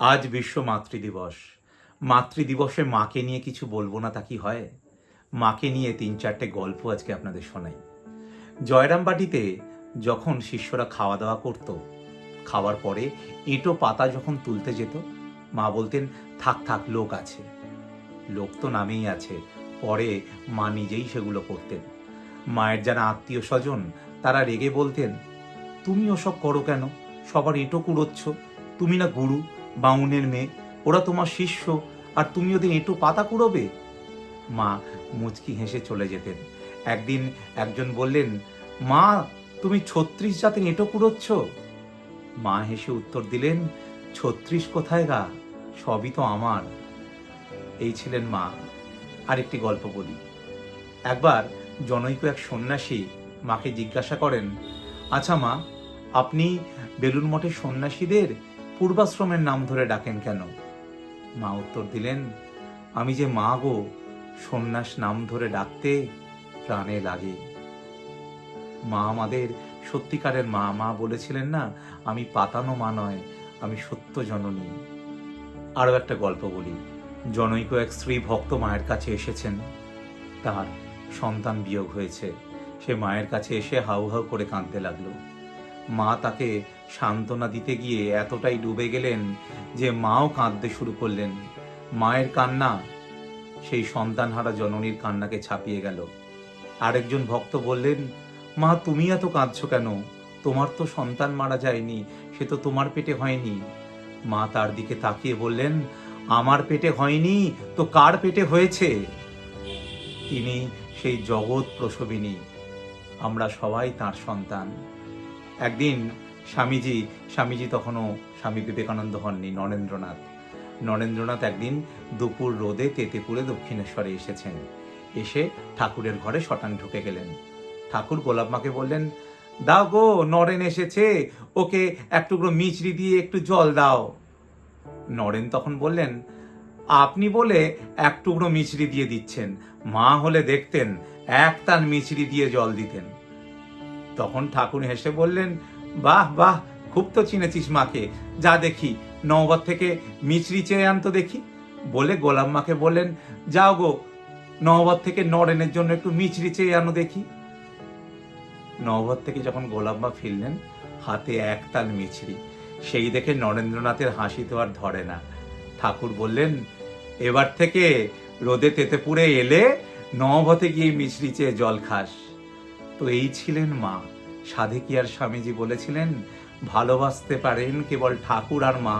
আজ বিশ্ব মাতৃদিবস। মাতৃদিবসে মাকে নিয়ে কিছু বলব না তা কি হয়? মাকে নিয়ে তিন চারটে গল্প আজকে আপনাদের শোনাই। জয়রামবাটিতে যখন শিষ্যরা খাওয়া দাওয়া করত, খাওয়ার পরে এঁটো পাতা যখন তুলতে যেত, মা বলতেন, থাক থাক, লোক আছে। লোক তো নামেই আছে, পরে মা নিজেই সেগুলো করতেন। মায়ের যারা আত্মীয় স্বজন তারা রেগে বলতেন, তুমি ওসব করো কেন? সবার এঁটো কুড়োচ্ছ, তুমি না গুরু? বাউনের মেয়ে, ওরা তোমার শিষ্য, আর তুমি ওদের এঁটো পাতা কুড়োবে? মা মুচকি হেসে চলে যেতেন। একদিন একজন বললেন, মা, তুমি ছত্রিশ জাতের এঁটো কুড়োচ্ছ? মা হেসে উত্তর দিলেন, ছত্রিশ কোথায় গা? সবই তো আমার। এই ছিলেন মা। আরেকটি গল্প বলি। একবার জনৈক এক সন্ন্যাসী মাকে জিজ্ঞাসা করেন আচ্ছা মা, আপনি বেলুন মঠের সন্ন্যাসীদের পূর্বাশ্রমের নাম ধরে ডাকেন কেন? মা উত্তর দিলেন, আমি যে মা গো, সন্ন্যাস নাম ধরে ডাকতে প্রাণে লাগে। মা আমাদের সত্যিকারের মা মা বলেছিলেন না, আমি পাতানো মা নয়, আমি সত্য জননী। আরও একটা গল্প বলি। জনৈক এক স্ত্রী ভক্ত মায়ের কাছে এসেছেন। তার সন্তান বিয়োগ হয়েছে। সে মায়ের কাছে এসে হাউ হাউ করে কাঁদতে লাগল। মা তাকে সান্ত্বনা দিতে গিয়ে এতটাই ডুবে গেলেন যে মাও কাঁদতে শুরু করলেন। মায়ের কান্না, সেই সন্তানহারা জননীর কান্নাকে ছাপিয়ে গেল। আরেকজন ভক্ত বললেন, মা, তুমি এত কাঁদছ কেন? তোমার তো সন্তান মারা যায়নি, সে তো তোমার পেটে হয়নি। মা তার দিকে তাকিয়ে বললেন, আমার পেটে হয়নি, তো কার পেটে হয়েছে? তিনি সেই জগৎ প্রসবিনী। আমরা সবাই তার সন্তান। একদিন স্বামীজি স্বামীজি তখনও স্বামী বিবেকানন্দ হননি, নরেন্দ্রনাথ। নরেন্দ্রনাথ একদিন দুপুর রোদে তেতেপুরে দক্ষিণেশ্বরে এসেছেন। এসে ঠাকুরের ঘরে শটান ঢুকে গেলেন। ঠাকুর গোলাপ মাকে বললেন, দাও গো, নরেন এসেছে, ওকে এক টুকরো মিচড়ি দিয়ে একটু জল দাও। নরেন তখন বললেন, আপনি বলে এক টুকরো মিচড়ি দিয়ে দিচ্ছেন। মা হলে দেখতেন, এক তান মিচড়ি দিয়ে জল দিতেন। তখন ঠাকুর হেসে বললেন, বাহ বাহ, খুব তো চিনেছিস মাকে। যা দেখি নওবত থেকে মিচড়ি চেয়ে আনতো দেখি। বলে গোলাম মাকে বললেন, যাও গো নহবত থেকে নরেনের জন্য একটু মিচড়ি চেয়ে আনো দেখি। নহবত থেকে যখন গোলাম মা ফিরলেন, হাতে একতাল মিছরি। সেই দেখে নরেন্দ্রনাথের হাসি তো আর ধরে না। ঠাকুর বললেন, এবার থেকে রোদে তেতেপুরে এলে নহবতে গিয়ে মিছরি চেয়ে জল খাস। তো এই ছিলেন মা। সাধে কি আর স্বামীজি বলেছিলেন, ভালোবাসতে পারেন কেবল ঠাকুর আর মা,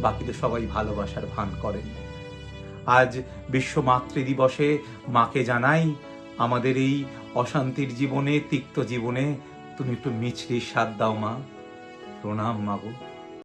বাকি তো সবাই ভালোবাসার ভান করেন। আজ বিশ্ব মাতৃ দিবসে মাকে জানাই, আমাদের এই অশান্তির জীবনে, তিক্ত জীবনে তুমি একটু মিছরির স্বাদ দাও মা। প্রণাম মাগো।